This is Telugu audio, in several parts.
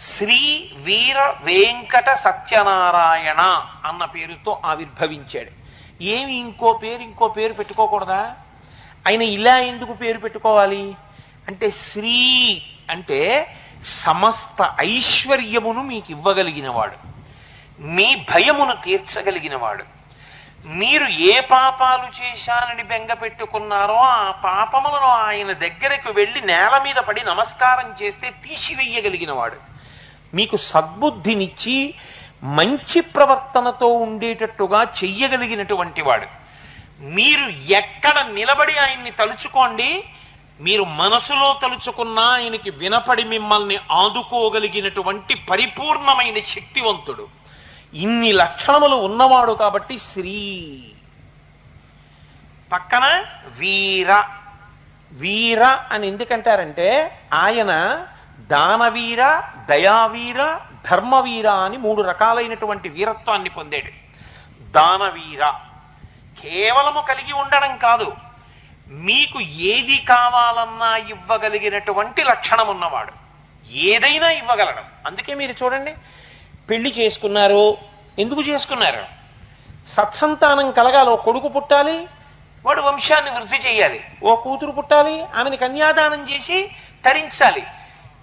శ్రీ వీర వెంకట సత్యనారాయణ అన్న పేరుతో ఆవిర్భవించాడు. ఏమి ఇంకో పేరు ఇంకో పేరు పెట్టుకోకూడదా? ఆయన ఇలా ఎందుకు పేరు పెట్టుకోవాలి? అంటే శ్రీ అంటే సమస్త ఐశ్వర్యమును మీకు ఇవ్వగలిగినవాడు మీ భయమును తీర్చగలిగినవాడు. మీరు ఏ పాపాలు చేశానని బెంగ పెట్టుకున్నారో ఆ పాపములను ఆయన దగ్గరకు వెళ్ళి నేల మీద పడి నమస్కారం చేస్తే తీసివేయగలిగినవాడు. మీకు సద్బుద్ధినిచ్చి మంచి ప్రవర్తనతో ఉండేటట్టుగా చెయ్యగలిగినటువంటి వాడు. మీరు ఎక్కడ నిలబడి ఆయన్ని తలుచుకోండి మీరు మనసులో తలుచుకున్న ఆయనకి వినపడి మిమ్మల్ని ఆదుకోగలిగినటువంటి పరిపూర్ణమైన శక్తివంతుడు. ఇన్ని లక్షణములు ఉన్నవాడు కాబట్టి శ్రీ. పక్కన వీర. వీర అని ఎందుకంటారంటే ఆయన దానవీర దయావీర ధర్మవీర అని మూడు రకాలైనటువంటి వీరత్వాన్ని పొందాడు. దానవీర కేవలము కలిగి ఉండడం కాదు మీకు ఏది కావాలన్నా ఇవ్వగలిగినటువంటి లక్షణం ఉన్నవాడు ఏదైనా ఇవ్వగలడం. అందుకే మీరు చూడండి పెళ్ళి చేసుకున్నారు. ఎందుకు చేసుకున్నారు? సత్సంతానం కలగాలి. ఓ కొడుకు పుట్టాలి వాడు వంశాన్ని వృద్ధి చేయాలి. ఓ కూతురు పుట్టాలి ఆమెను కన్యాదానం చేసి తరించాలి.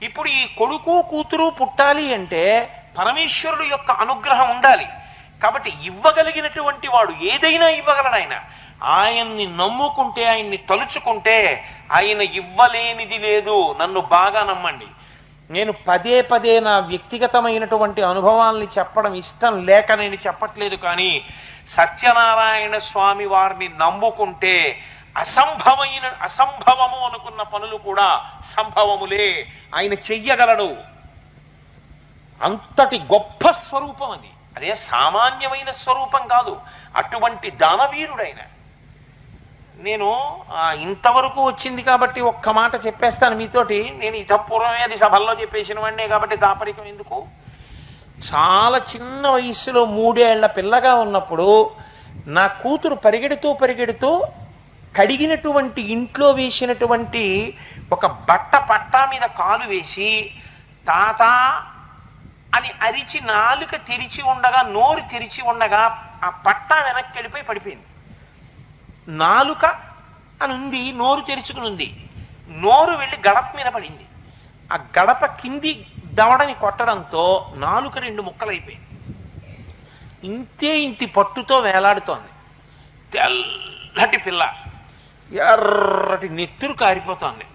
ఇప్పుడు ఈ కొడుకు కూతురు పుట్టాలి అంటే పరమేశ్వరుడు యొక్క అనుగ్రహం ఉండాలి. కాబట్టి ఇవ్వగలిగినటువంటి వాడు ఏదైనా ఇవ్వగలడు ఆయన. ఆయన్ని నమ్ముకుంటే ఆయన్ని తలుచుకుంటే ఆయన ఇవ్వలేనిది లేదు. నన్ను బాగా నమ్మండి. నేను పదే పదే నా వ్యక్తిగతమైనటువంటి అనుభవాల్ని చెప్పడం ఇష్టం లేక నేను చెప్పట్లేదు కానీ సత్యనారాయణ స్వామి వారిని నమ్ముకుంటే అసంభవమైన అసంభవము అనుకున్న పనులు కూడా సంభవములే. ఆయన చెయ్యగలడు. అంతటి గొప్ప స్వరూపం అది. అదే సామాన్యమైన స్వరూపం కాదు. అటువంటి దానవీరుడైన. నేను ఇంతవరకు వచ్చింది కాబట్టి ఒక్క మాట చెప్పేస్తాను మీతోటి. నేను ఇతపూర్వమే అది సభల్లో చెప్పేసిన వాడినే కాబట్టి దాపరికం ఎందుకు? చాలా చిన్న వయస్సులో మూడేళ్ళ పిల్లగా ఉన్నప్పుడు నా కూతురు పరిగెడుతూ పరిగెడుతూ కడిగినటువంటి ఇంట్లో వేసినటువంటి ఒక బట్ట పట్టా మీద కాలు వేసి తాత అని అరిచి నాలుక తెరిచి ఉండగా నోరు తెరిచి ఉండగా ఆ పట్టా వెనక్కి వెళ్ళిపోయి పడిపోయింది. నాలుక అని ఉంది నోరు తెరుచుకుని ఉంది. నోరు వెళ్ళి గడప మీద పడింది. ఆ గడప కింది దవడని కొట్టడంతో నాలుక రెండు ముక్కలైపోయింది. ఇంతే ఇంటి పట్టుతో వేలాడుతోంది. తెల్లటి పిల్ల. ఎర్రటి నెత్తురు కారిపోతోంది.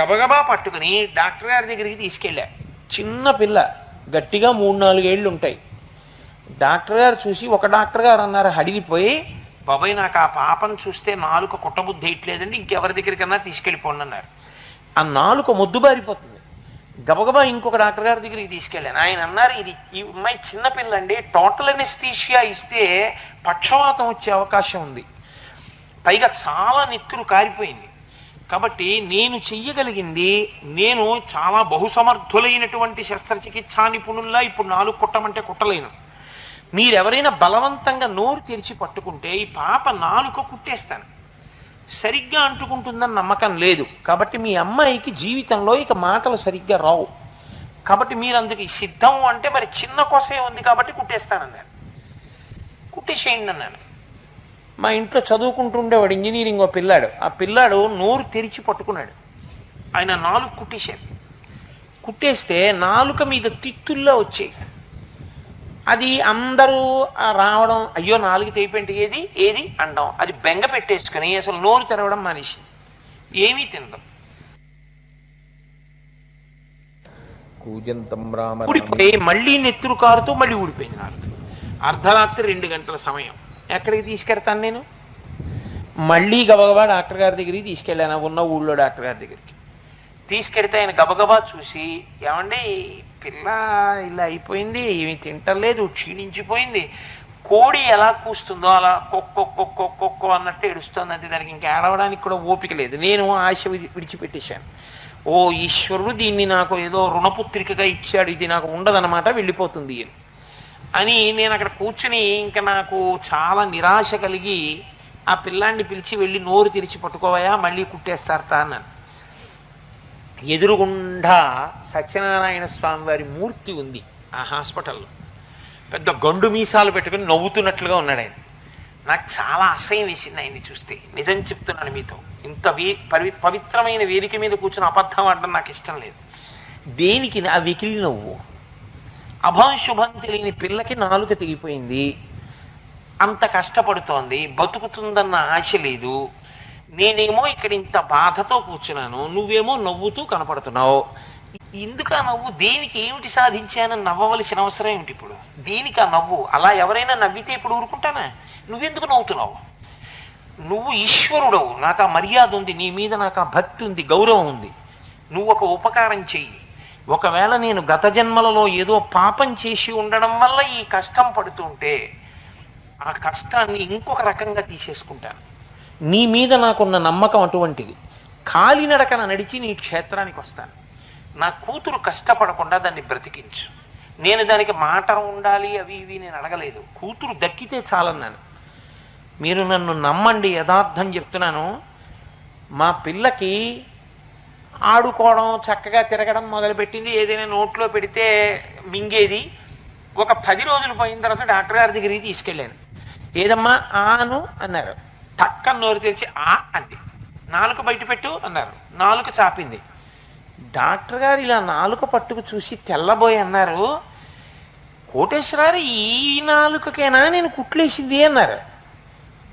గబగబా పట్టుకుని డాక్టర్ గారి దగ్గరికి తీసుకెళ్ళా. చిన్న పిల్ల గట్టిగా మూడు నాలుగేళ్ళు ఉంటాయి. డాక్టర్ గారు చూసి ఒక డాక్టర్ గారు అన్నారు హడిలిపోయి బాబాయ్ నాకు ఆ పాపను చూస్తే నాలుక కుట్టబుద్ధి వేయట్లేదండి ఇంకెవరి దగ్గరికన్నా తీసుకెళ్ళిపోండి అన్నారు. ఆ నాలుక మొద్దుబారిపోతుంది గబగబా ఇంకొక డాక్టర్ గారి దగ్గరికి తీసుకెళ్ళాను ఆయన అన్నారు ఇది ఈ అమ్మాయి చిన్నపిల్లండి టోటల్ అనెస్థీషియా ఇస్తే పక్షవాతం వచ్చే అవకాశం ఉంది. పైగా చాలా నెత్తురు కారిపోయింది. కాబట్టి నేను చెయ్యగలిగింది నేను చాలా బహుసమర్థులైనటువంటి శస్త్రచికిత్సా నిపుణుల్లా ఇప్పుడు నాలుగు కుట్టమంటే కుట్టలేను. మీరెవరైనా బలవంతంగా నోరు తెరిచి పట్టుకుంటే ఈ పాప నాలుక కుట్టేస్తాను. సరిగ్గా అంటుకుంటుందని నమ్మకం లేదు. కాబట్టి మీ అమ్మాయికి జీవితంలో ఇక మాటలు సరిగ్గా రావు. కాబట్టి మీరు అందుకు సిద్ధం అంటే మరి చిన్న కొసే ఉంది కాబట్టి కుట్టేస్తానన్నాను. కుట్టేసేయండి అన్నాను. మా ఇంట్లో చదువుకుంటుండేవాడు ఇంజనీరింగ్ ఓ పిల్లాడు. ఆ పిల్లాడు నోరు తెరిచి పట్టుకున్నాడు. ఆయన నాలుగు కుట్టేశాడు. కుట్టేస్తే నాలుక మీద తిత్తుల్లో వచ్చాయి. అది అందరూ రావడం అయ్యో నాలుగు తెగిపోయింటే ఏది? ఏది? అండం అది బెంగ పెట్టేసుకుని అసలు నోరు తెరవడం మనిషి ఏమీ తినడం. ఊడిపోయి మళ్ళీ నెత్తురు కారుతూ మళ్ళీ ఊడిపోయింది నాలుగు. అర్ధరాత్రి రెండు గంటల సమయం. ఎక్కడికి తీసుకెడతాను నేను? మళ్ళీ గబగబా డాక్టర్ గారి దగ్గరికి తీసుకెళ్ళాను. ఉన్న ఊళ్ళో డాక్టర్ గారి దగ్గరికి. తీసుకెడితే ఆయన గబగబా చూసి ఏమండి పిల్ల ఇలా అయిపోయింది ఏమి తింటలేదు క్షీణించిపోయింది. కోడి ఎలా కూస్తుందో అలా కొక్కో కొక్కో కొక్కో అన్నట్టు ఏడుస్తోంది. అంతే దానికి ఇంకా ఏడవడానికి కూడా ఓపిక లేదు. నేను ఆశ విడిచిపెట్టేశాను. ఓ ఈశ్వరుడు దీన్ని నాకు ఏదో రుణపుత్రికగా ఇచ్చాడు. ఇది నాకు ఉండదన్నమాట వెళ్ళిపోతుంది అని. అని నేను అక్కడ కూర్చుని ఇంకా నాకు చాలా నిరాశ కలిగి ఆ పిల్లాన్ని పిలిచి వెళ్ళి నోరు తెరిచి పట్టుకోవయా మళ్ళీ కుట్టేస్తారట అన్నాను. ఎదురుగుండా సత్యనారాయణ స్వామి వారి మూర్తి ఉంది ఆ హాస్పిటల్లో. పెద్ద గండు మీసాలు పెట్టుకుని నవ్వుతున్నట్లుగా ఉన్నాడు ఆయన. నాకు చాలా అసహ్యం వేసింది ఆయన్ని చూస్తే. నిజం చెప్తున్నాను మీతో. ఇంత వే పవి పవిత్రమైన వేదిక మీద కూర్చుని అబద్ధం ఆడడం నాకు ఇష్టం లేదు. దేనికి ఆ వెకిలి నవ్వు? అభాంశుభం తెలియని పిల్లకి నాలుక తెగిపోయింది. అంత కష్టపడుతోంది బతుకుతుందన్న ఆశ లేదు. నేనేమో ఇక్కడ ఇంత బాధతో కూర్చున్నాను నువ్వేమో నవ్వుతూ కనపడుతున్నావు. ఎందుకు ఆ నవ్వు దేనికి ఏమిటి సాధించానని నవ్వవలసిన అవసరం ఏమిటి ఇప్పుడు? దేనికి ఆ నవ్వు? అలా ఎవరైనా నవ్వితే ఇప్పుడు ఊరుకుంటానా? నువ్వెందుకు నవ్వుతున్నావు? నువ్వు ఈశ్వరుడవు నాకు ఆ మర్యాద ఉంది నీ మీద నాకు ఆ భక్తి ఉంది గౌరవం ఉంది. నువ్వు ఒక ఉపకారం చెయ్యి. ఒకవేళ నేను గత జన్మలలో ఏదో పాపం చేసి ఉండడం వల్ల ఈ కష్టం పడుతుంటే ఆ కష్టాన్ని ఇంకొక రకంగా తీసేసుకుంటాను. నీ మీద నాకున్న నమ్మకం అటువంటిది. కాలినడకన నడిచి నీ క్షేత్రానికి వస్తాను. నా కూతురు కష్టపడకుండా దాన్ని బ్రతికించు. నేను దానికి మాట ఉండాలి అవి ఇవి నేను అడగలేదు. కూతురు దక్కితే చాలన్నాను. మీరు నన్ను నమ్మండి యథార్థం చెప్తున్నాను. మా పిల్లకి ఆడుకోవడం చక్కగా తిరగడం మొదలుపెట్టింది. ఏదైనా నోట్లో పెడితే మింగేది. ఒక పది రోజులు పోయిన తర్వాత డాక్టర్ గారి దగ్గరికి తీసుకెళ్ళాను. ఏదమ్మా ఆను అన్నారు. టక్క నోరు తెరిచి ఆ అంది. నాలుక బయట పెట్టు అన్నారు. నాలుక చాపింది. డాక్టర్ గారు ఇలా నాలుక పట్టుకు చూసి తెల్లబోయి అన్నారు కోటేశ్వరారు ఈ నాలుకకేనా నేను కుట్లేసింది? అన్నారు.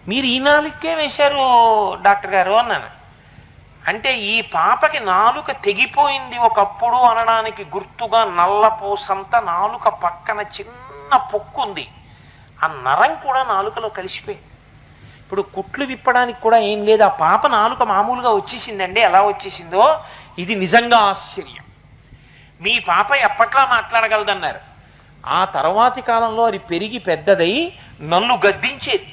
మీరు ఈ నాలుకే వేశారు డాక్టర్ గారు అన్నాను. అంటే ఈ పాపకి నాలుక తెగిపోయింది ఒకప్పుడు అనడానికి గుర్తుగా నల్లపూసంతా నాలుక పక్కన చిన్న పొక్కుంది. ఆ నరం కూడా నాలుకలో కలిసిపోయింది. ఇప్పుడు కుట్లు విప్పడానికి కూడా ఏం లేదు. ఆ పాప నాలుక మామూలుగా వచ్చేసిందండి. ఎలా వచ్చేసిందో? ఇది నిజంగా ఆశ్చర్యం. మీ పాప ఎప్పట్లా మాట్లాడగలదన్నారు? ఆ తర్వాతి కాలంలో అది పెరిగి పెద్దదై నన్ను గద్దించేది.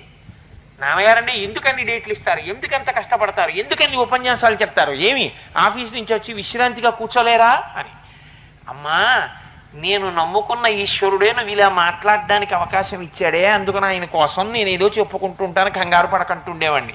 నాన్నగారండి ఎందుకన్ని డేట్లు ఇస్తారు? ఎందుకంత కష్టపడతారు? ఎందుకన్ని ఉపన్యాసాలు చెప్తారు? ఏమి? ఆఫీస్ నుంచి వచ్చి విశ్రాంతిగా కూర్చోలేరా? అని. అమ్మా నేను నమ్ముకున్న ఈశ్వరుడే నువ్వు ఇలా మాట్లాడడానికి అవకాశం ఇచ్చాడే. అందుకని ఆయన కోసం నేను ఏదో చెప్పుకుంటుంటాను కంగారు పడకంటుండేవాడిని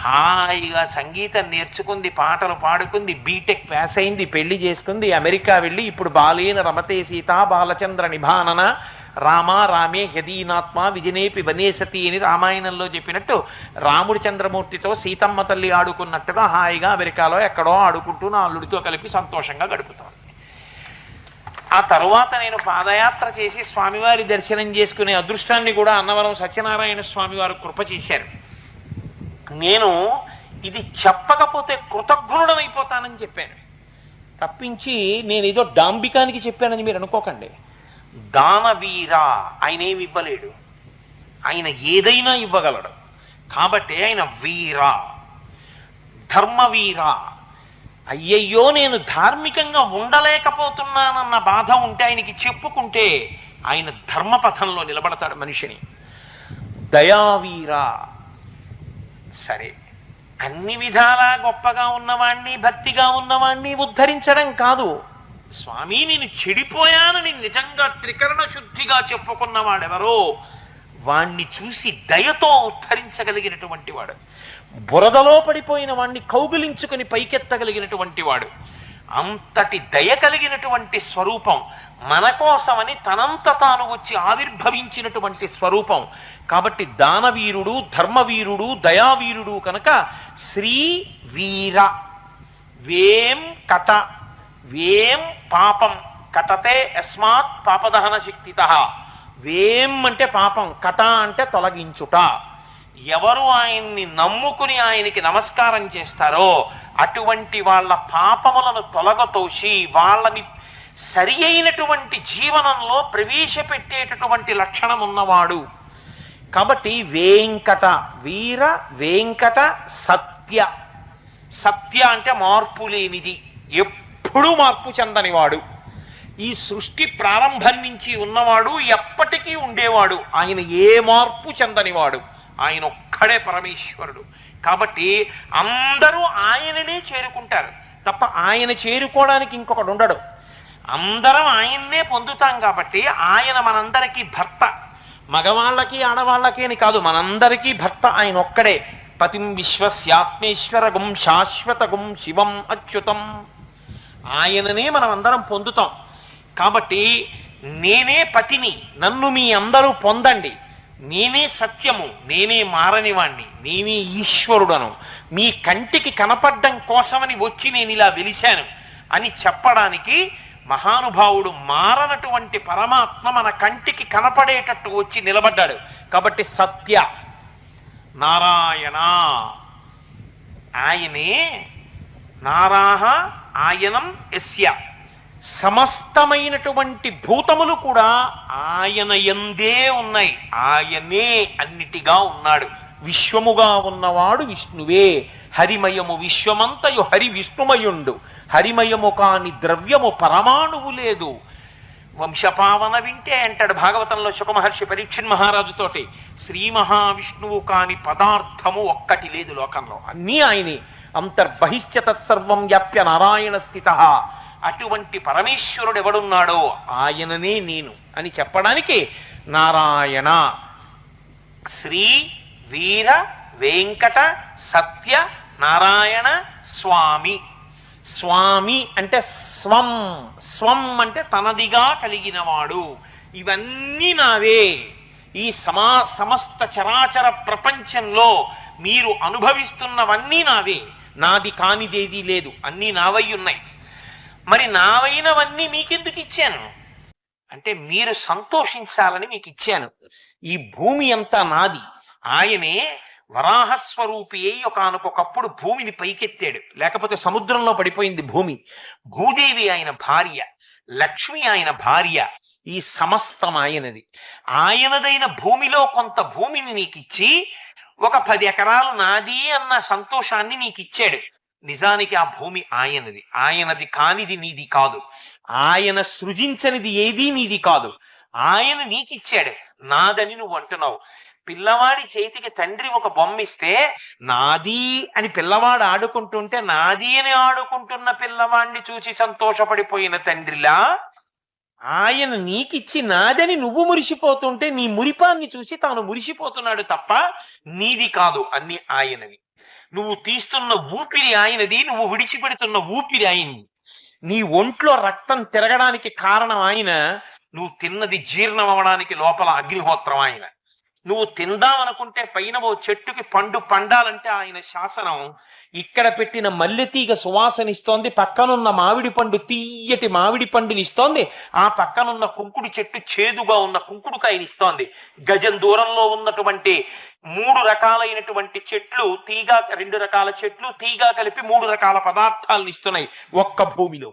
హాయిగా సంగీతం నేర్చుకుంది పాటలు పాడుకుంది బీటెక్ పాస్ అయింది పెళ్ళి చేసుకుంది అమెరికా వెళ్ళి ఇప్పుడు బాలేన రమతే సీత బాలచంద్ర నిభానన రామ రామే హదీనాత్మ విజనేపి వనేసతి అని రామాయణంలో చెప్పినట్టు రాముడి చంద్రమూర్తితో సీతమ్మ తల్లి ఆడుకున్నట్టుగా హాయిగా అమెరికాలో ఎక్కడో ఆడుకుంటూ నా అల్లుడితో కలిపి సంతోషంగా గడుపుతాను ఆ తరువాత నేను పాదయాత్ర చేసి స్వామివారి దర్శనం చేసుకునే అదృష్టాన్ని కూడా అన్నవరం సత్యనారాయణ స్వామి వారు కృప చేశారు. నేను ఇది చెప్పకపోతే కృతజ్ఞుడనైపోతానని చెప్పాను. తప్పించి నేను ఏదో డాంబికానికి చెప్పానని మీరు అనుకోకండి. దానవీర. ఆయన ఏమి ఇవ్వలేడు. ఆయన ఏదైనా ఇవ్వగలడు. కాబట్టి ఆయన వీర. ధర్మవీర. అయ్యయ్యో నేను ధార్మికంగా ఉండలేకపోతున్నానన్న బాధ ఉంటే ఆయనకి చెప్పుకుంటే ఆయన ధర్మపథంలో నిలబడతాడు మనిషిని. దయావీర. సరే. అన్ని విధాలా గొప్పగా ఉన్నవాణ్ణి భక్తిగా ఉన్నవాణ్ణి ఉద్ధరించడం కాదు. స్వామి నేను చెడిపోయానని నిజంగా త్రికరణ శుద్ధిగా చెప్పుకున్నవాడెవరో వాణ్ణి చూసి దయతో ఉద్ధరించగలిగినటువంటి వాడు. బురదలో పడిపోయిన వాణ్ణి కౌగిలించుకుని పైకెత్తగలిగినటువంటి వాడు. అంతటి దయ కలిగినటువంటి స్వరూపం మన కోసమని తనంత తాను వచ్చి ఆవిర్భవించినటువంటి స్వరూపం. కాబట్టి దానవీరుడు ధర్మవీరుడు దయావీరుడు కనుక శ్రీ వీర వేం కథ. వేం పాపం కటతే యస్మాత్ పాపదహన శక్తిత వేం అంటే పాపం కట అంటే తొలగించుట. ఎవరు ఆయన్ని నమ్ముకుని ఆయనకి నమస్కారం చేస్తారో అటువంటి వాళ్ళ పాపములను తొలగతోసి వాళ్ళని సరి అయినటువంటి జీవనంలో ప్రవేశపెట్టేటటువంటి లక్షణం ఉన్నవాడు. కాబట్టి వేంకట వీర వేంకట సత్య. సత్య అంటే మార్పు లేనిది. ఎప్పుడూ మార్పు చెందనివాడు. ఈ సృష్టి ప్రారంభం నుంచి ఉన్నవాడు ఎప్పటికీ ఉండేవాడు. ఆయన ఏ మార్పు చెందనివాడు? ఆయన ఒక్కడే పరమేశ్వరుడు. కాబట్టి అందరూ ఆయననే చేరుకుంటారు. తప్ప ఆయన చేరుకోవడానికి ఇంకొకడు ఉండడు. అందరం ఆయన్నే పొందుతాం కాబట్టి ఆయన మనందరికీ భర్త. మగవాళ్ళకి ఆడవాళ్ళకి అని కాదు మనందరికీ భర్త ఆయన ఒక్కడే. పతిం విశ్వశ్యాత్మేశ్వరగుం శాశ్వత గుం శివం అచ్యుతం. ఆయననే మనం అందరం పొందుతాం. కాబట్టి నేనే పతిని నన్ను మీ అందరూ పొందండి. నేనే సత్యము నేనే మారనివాణ్ణి నేనే ఈశ్వరుడను. మీ కంటికి కనపడ్డం కోసమని వచ్చి నేను ఇలా వెలిశాను అని చెప్పడానికి మహానుభావుడు మారనటువంటి పరమాత్మ మన కంటికి కనపడేటట్టు వచ్చి నిలబడ్డాడు. కాబట్టి సత్య నారాయణ ఆయనే నారాహ ఆయనం ఎస్య. సమస్తమైనటువంటి భూతములు కూడా ఆయన ఎందే ఉన్నాయి. ఆయనే అన్నిటిగా ఉన్నాడు. విశ్వముగా ఉన్నవాడు విష్ణువే. హరిమయము విశ్వమంతయు హరి విష్ణుమయుండు. హరిమయము కాని ద్రవ్యము పరమాణువు లేదు. వంశపావన వింటే అంటాడు భాగవతంలో శుకమహర్షి పరీక్షణ్ మహారాజుతోటి శ్రీ మహావిష్ణువు కాని పదార్థము ఒక్కటి లేదు లోకంలో. అన్నీ ఆయనే. అంతర్బహిష్ట తత్సర్వం వ్యాప్య నారాయణ స్థిత అటువంటి పరమేశ్వరుడు ఎవడున్నాడో ఆయననే నేను అని చెప్పడానికి నారాయణ శ్రీ వీర వెంకట సత్య నారాయణ స్వామి. స్వామి అంటే స్వం స్వం అంటే తనదిగా కలిగినవాడు. ఇవన్నీ నావే. ఈ సమా సమస్త చరాచర ప్రపంచంలో మీరు అనుభవిస్తున్నవన్నీ నావే. నాది కానిదేదీ లేదు అన్నీ నావై ఉన్నాయి. మరి నావైనవన్నీ మీకెందుకు ఇచ్చాను? అంటే మీరు సంతోషించాలని మీకు ఇచ్చాను. ఈ భూమి అంతా నాది. ఆయనే వరాహస్వరూపి అయి ఒకనకొకప్పుడు భూమిని పైకెత్తాడు. లేకపోతే సముద్రంలో పడిపోయింది భూమి. భూదేవి ఆయన భార్య లక్ష్మి ఆయన భార్య ఈ సమస్తం ఆయనది. ఆయనదైన భూమిలో కొంత భూమిని నీకిచ్చి ఒక పది ఎకరాలు నాది అన్న సంతోషాన్ని నీకు ఇచ్చాడు నిజానికి ఆ భూమి ఆయనది. ఆయనది కానిది నీది కాదు. ఆయన సృజించనిది ఏది నీది కాదు. ఆయన నీకిచ్చాడు. నాదని నువ్వు అంటున్నావు. పిల్లవాడి చేతికి తండ్రి ఒక బొమ్మ ఇస్తే నాది అని పిల్లవాడు ఆడుకుంటుంటే నాది అని ఆడుకుంటున్న పిల్లవాడిని చూసి సంతోషపడిపోయిన తండ్రిలా ఆయన నీకిచ్చి నాదని నువ్వు మురిసిపోతుంటే నీ మురిపాన్ని చూసి తాను మురిసిపోతున్నాడు తప్ప నీది కాదు అన్ని ఆయనవి. నువ్వు తీస్తున్న ఊపిరి ఆయనది నువ్వు విడిచిపెడుతున్న ఊపిరి ఆయనది. నీ ఒంట్లో రక్తం తిరగడానికి కారణం ఆయన నువ్వు తిన్నది జీర్ణం అవ్వడానికి లోపల అగ్నిహోత్రం ఆయన. నువ్వు తిందామనుకుంటే పైన ఓ చెట్టుకి పండు పండాలంటే ఆయన శాసనం ఇక్కడ పెట్టిన మల్లెతీగ సువాసనిస్తోంది పక్కనున్న మామిడి పండు తీయటి మామిడి పండునిస్తోంది ఆ పక్కనున్న కుంకుడు చెట్టు చేదుగా ఉన్న కుంకుడుకాయనిస్తోంది గజం దూరంలో ఉన్నటువంటి మూడు రకాలైనటువంటి చెట్లు తీగ రెండు రకాల చెట్లు తీగ కలిపి మూడు రకాల పదార్థాలను ఇస్తున్నాయి ఒక్క భూమిలో.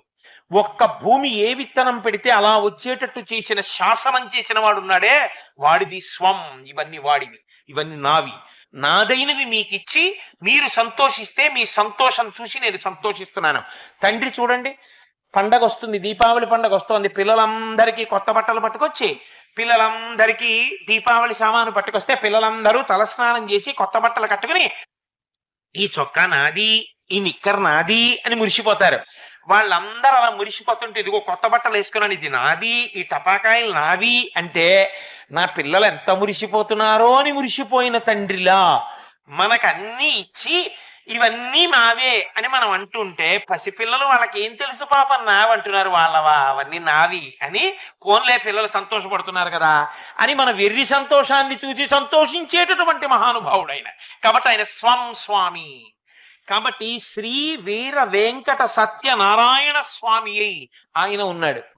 ఒక్క భూమి ఏ విత్తనం పెడితే అలా వచ్చేటట్టు చేసిన శాసనం చేసిన వాడున్నాడే వాడిది స్వం ఇవన్నీ వాడివి ఇవన్నీ నావి. నాదైనవి మీకిచ్చి మీరు సంతోషిస్తే మీ సంతోషం చూసి నేను సంతోషిస్తున్నాను. తండ్రి చూడండి పండగ వస్తుంది దీపావళి పండగ వస్తుంది పిల్లలందరికీ కొత్త బట్టలు పట్టుకొచ్చి పిల్లలందరికీ దీపావళి సామాను పట్టుకొస్తే పిల్లలందరూ తలస్నానం చేసి కొత్త బట్టలు కట్టుకుని ఈ చొక్కా నాది ఈ నిక్కర్ నాది అని మురిసిపోతారు. వాళ్ళందరూ అలా మురిసిపోతుంటే ఇదిగో కొత్త బట్టలు వేసుకున్నాను ఇది నాది ఈ టపాకాయలు నావి అంటే నా పిల్లలు ఎంత మురిసిపోతున్నారో అని మురిసిపోయిన తండ్రిలా మనకు ఇచ్చి ఇవన్నీ మావే అని మనం అంటుంటే పసిపిల్లలు వాళ్ళకి ఏం తెలుసు పాపం నావంటున్నారు వాళ్ళవా? అవన్నీ నావి అని పోన్లే పిల్లలు సంతోషపడుతున్నారు కదా అని మన వెర్రి సంతోషాన్ని చూసి సంతోషించేటటువంటి మహానుభావుడు ఆయన కాబట్టి ఆయన స్వం స్వామి. కాబట్టి శ్రీ వీర వెంకట సత్యనారాయణ స్వామి అయి ఆయన ఉన్నాడు.